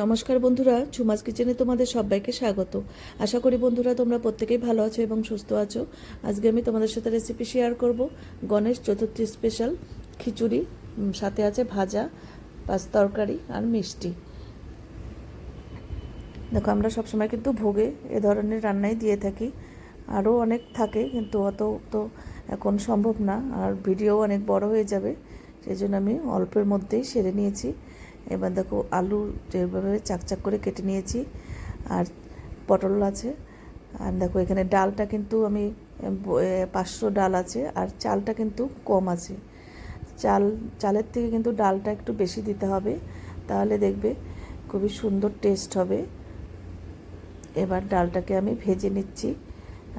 নমস্কার বন্ধুরা, ঝুমাস কিচেনে তোমাদের সবাইকে স্বাগত। আশা করি বন্ধুরা তোমরা প্রত্যেকেই ভালো আছো এবং সুস্থ আছো। আজকে আমি তোমাদের সাথে রেসিপি শেয়ার করব, গণেশ চতুর্থী স্পেশাল খিচুড়ি সাথে আছে ভাজা, পাঁচ তরকারি আর মিষ্টি। দেখো, আমরা সবসময় কিন্তু ভোগে এ ধরনের রান্নাই দিয়ে থাকি। আরও অনেক থাকে, কিন্তু অত তো এখন সম্ভব না, আর ভিডিও অনেক বড় হয়ে যাবে, সেই জন্য আমি অল্পের মধ্যেই সেরে নিয়েছি। এবার দেখো আলু যেভাবে চাকচাক করে কেটে নিয়েছি, আর পটল আছে, আর দেখো এখানে ডালটা কিন্তু আমি পাঁচশো ডাল আছে, আর চালটা কিন্তু কম আছে। চাল, চালের থেকে কিন্তু ডালটা একটু বেশি দিতে হবে, তাহলে দেখবে খুবই সুন্দর টেস্ট হবে। এবার ডালটাকে আমি ভেজে নিচ্ছি,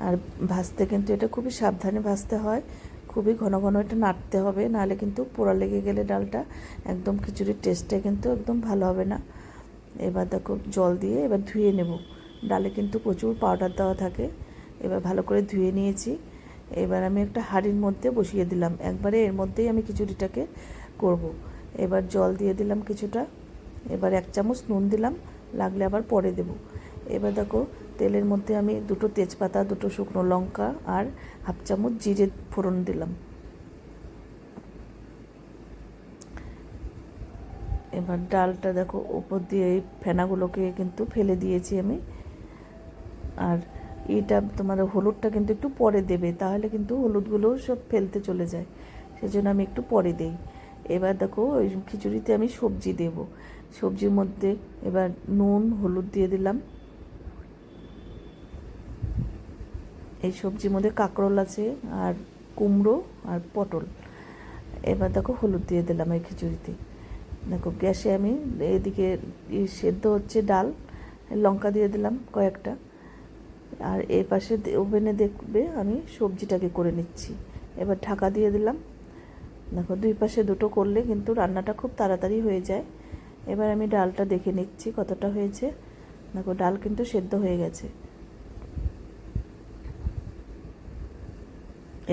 আর ভাজতে কিন্তু এটা খুবই সাবধানে ভাজতে হয় খুবই ঘন ঘন এটা নাড়তে হবে, নাহলে কিন্তু পোড়া লেগে গেলে ডালটা একদম খিচুড়ির টেস্টটা কিন্তু একদম ভালো হবে না। এবার দেখো জল দিয়ে এবার ধুয়ে নেব। ডালে কিন্তু প্রচুর পাউডার দেওয়া থাকে, এবার ভালো করে ধুয়ে নিয়েছি। এবার আমি একটা হাঁড়ির মধ্যে বসিয়ে দিলাম, একবারে এর মধ্যেই আমি খিচুড়িটাকে করব। এবার জল দিয়ে দিলাম কিছুটা, এবার এক চামচ নুন দিলাম, লাগলে আবার পরে দেব। এবার দেখো তেলের মধ্যে আমি দুটো তেজপাতা, দুটো শুকনো লঙ্কা আর হাফ চামচ জিরে ফোড়ন দিলাম। এবার ডালটা দেখো উপর দিয়ে এই ফেনাগুলোকে কিন্তু ফেলে দিয়েছি আমি। আর এটা তোমার হলুদটা কিন্তু একটু পরে দেবে, তাহলে কিন্তু হলুদগুলো সব ফেলতে চলে যায়। সেজন্য আমি একটু পরে দেই। এবার দেখো, ওই খিচুড়িতে আমি সবজি দেব। সবজির মধ্যে এবার নুন, হলুদ দিয়ে দিলাম। এই সবজির মধ্যে কাঁকরোল আছে আর কুমড়ো আর পটল। এবার দেখো হলুদ দিয়ে দিলাম এই খিচুড়িতে। দেখো গ্যাসে আমি এদিকে সেদ্ধ হচ্ছে ডাল, লঙ্কা দিয়ে দিলাম কয়েকটা। আর এই পাশে ওভেনে দেখবে আমি সবজিটাকে করে নিচ্ছি। এবার ঢাকা দিয়ে দিলাম। দেখো দুই পাশে দুটো করলে কিন্তু রান্নাটা খুব তাড়াতাড়ি হয়ে যায়। এবার আমি ডালটা দেখে নিচ্ছি কতটা হয়েছে। দেখো ডাল কিন্তু সেদ্ধ হয়ে গেছে।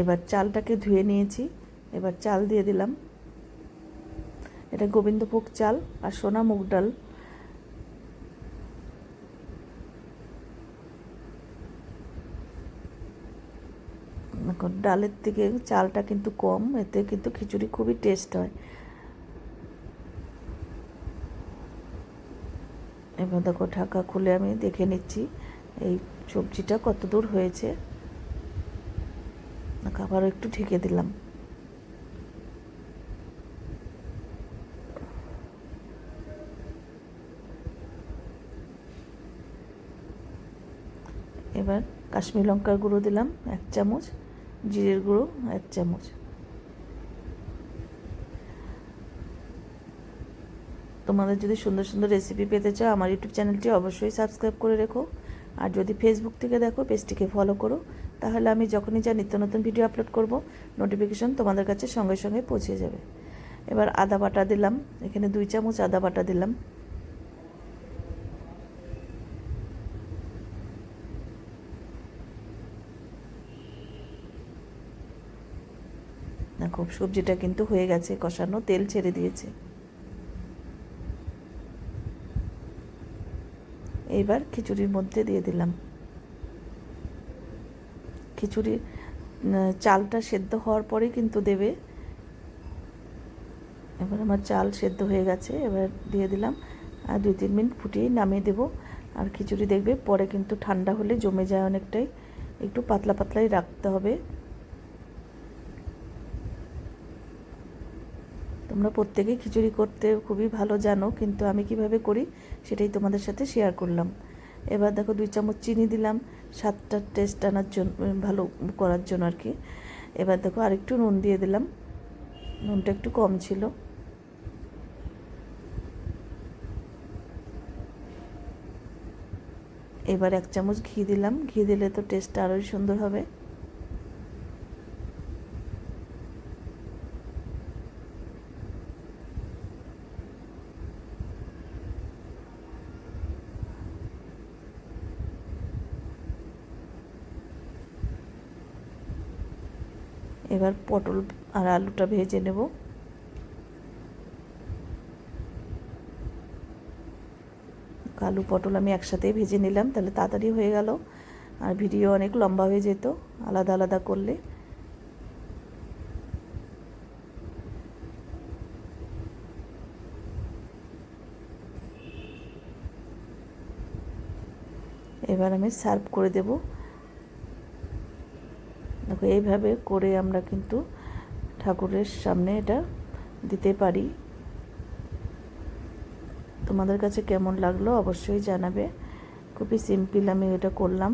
এবার চালটাকে ধুয়ে নিয়েছি। এবার চাল দিয়ে দিলাম। এটা গোবিন্দভোগ চাল আর সোনা মুগ ডাল। দেখো ডালের থেকে চালটা কিন্তু কম, এতে কিন্তু খিচুড়ি খুবই টেস্ট হয়। এবার দেখো ঢাকা খুলে আমি দেখে নিচ্ছি এই সবজিটা কত দূর হয়েছে। আবারও একটু ঢেকে দিলাম। এবার কাশ্মীর লঙ্কার গুঁড়ো দিলাম, এক চামচ। জিরের গুঁড়ো, এক চামচ। তোমাদের যদি সুন্দর সুন্দর রেসিপি পেতে চাও, আমার ইউটিউব চ্যানেলটি অবশ্যই সাবস্ক্রাইব করে রেখো। আর যদি ফেসবুক থেকে দেখো, পেজটিকে ফলো করো, তাহলে আমি যখনই যা নিত্য নতুন ভিডিও আপলোড করব নোটিফিকেশন তোমাদের কাছে সঙ্গে সঙ্গে পৌঁছে যাবে। এবার আদা বাটা দিলাম, এখানে দুই চামচ আদা বাটা দিলাম। খুব সবজিটা কিন্তু হয়ে গেছে কষানো, তেল ছেড়ে দিয়েছে। এইবার খিচুড়ির মধ্যে দিয়ে দিলাম। খিচুড়ি চালটা সেদ্ধ হওয়ার পরেই কিন্তু দেবে। এবার আমার চাল সেদ্ধ হয়ে গেছে, এবার দিয়ে দিলাম। আর দুই তিন মিনিট ফুটিয়ে নামিয়ে দেবো। আর খিচুড়ি দেখবে পরে কিন্তু ঠান্ডা হলে জমে যায় অনেকটাই। একটু পাতলা পাতলাই রাখতে হবে। তোমরা প্রত্যেকেই খিচুড়ি করতে খুবই ভালো জানো, কিন্তু আমি কীভাবে করি সেটাই তোমাদের সাথে শেয়ার করলাম। এবার দেখো দুই চামচ চিনি দিলাম, স্বাদটা টেস্ট আনার জন্য ভালো করার জন্য আর কি। এবার দেখো আরেকটু নুন দিয়ে দিলাম, নুনটা একটু কম ছিল। এবার এক চামচ ঘি দিলাম, ঘি দিলে তো টেস্টটা আরোই সুন্দর হবে। এবার পটল আর আলুটা ভেজে নেব। আলু, পটল আমি একসাথেই ভেজে নিলাম, তাহলে তাড়াতাড়ি হয়ে গেল। আর ভিডিও অনেক লম্বা হয়ে যেত, আলাদা আলাদা করলে। এবার আমি সার্ভ করে দেব। দেখো, এইভাবে করে আমরা কিন্তু ঠাকুরের সামনে এটা দিতে পারি। তোমাদের কাছে কেমন লাগল অবশ্যই জানাবে। খুবই সিম্পল আমি এটা করলাম।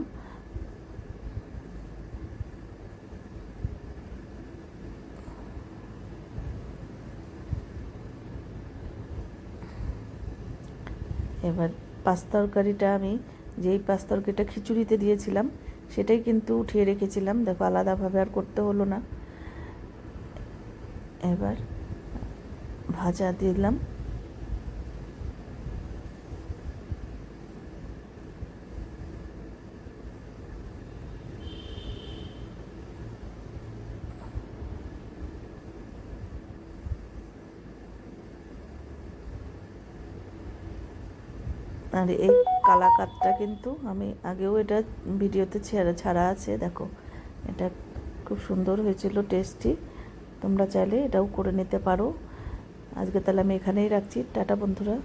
এবার পাঁচ তরকারিটা আমি, যেই পাঁচ তরকারিটা খিচুড়িতে দিয়েছিলাম সেটাই কিন্তু উঠিয়ে রেখেছিলাম। দেখো আলাদাভাবে আর করতে হলো না। এবার ভাজা দিলাম। আর এই কালাকাতটা কিন্তু আমি আগেও এটা ভিডিওতে ছেড়া, ছাড়া আছে, দেখো। এটা খুব সুন্দর হয়েছিল টেস্টি তোমরা চাইলে এটাও করে নিতে পারো। আজকে তাহলে আমি এখানেই রাখছি। টাটা, বন্ধুরা।